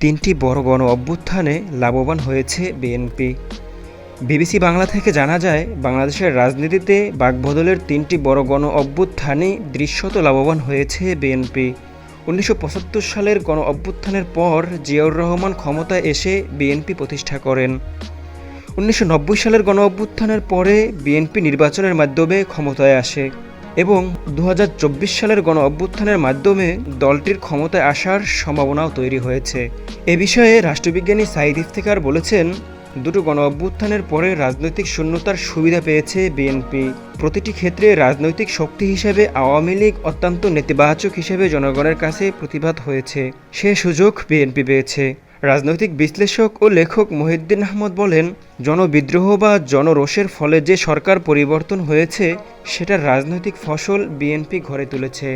তিনটি বড় গণ অভ্যুত্থানে লাভবান হয়েছে বিএনপি। বিবিসি বাংলা থেকে জানা যায়, বাংলাদেশের রাজনীতিতে বাকবদলের তিনটি বড় গণ অভ্যুত্থানই দৃশ্যত লাভবান হয়েছে বিএনপি। উনিশশো পঁচাত্তর সালের গণ অভ্যুত্থানের পর জিয়াউর রহমান ক্ষমতায় এসে বিএনপি প্রতিষ্ঠা করেন। উনিশশো নব্বই সালের গণ অভ্যুত্থানের পরে বিএনপি নির্বাচনের মাধ্যমে ক্ষমতায় আসে। এবং দু হাজার চব্বিশ সালের গণ অভ্যুত্থানের মাধ্যমে দলটির ক্ষমতায় আসার সম্ভাবনাও তৈরি হয়েছে। এ বিষয়ে রাষ্ট্রবিজ্ঞানী সাইদ ইফতেখার বলেছেন, দুটো গণ অভ্যুত্থানের পরে রাজনৈতিক শূন্যতার সুবিধা পেয়েছে বিএনপি। প্রতিটি ক্ষেত্রে রাজনৈতিক শক্তি হিসেবে আওয়ামী লীগ অত্যন্ত নেতিবাচক হিসেবে জনগণের কাছে প্রতিবাদ হয়েছে। সে সুযোগ বিএনপি পেয়েছে। রাজনৈতিক বিশ্লেষক ও লেখক মহিউদ্দিন আহমদ বলেন, জনবিদ্রোহ বা জনরোষের ফলে যে সরকার পরিবর্তন হয়েছে, সেটার রাজনৈতিক ফসল বিএনপি ঘরে তুলেছে।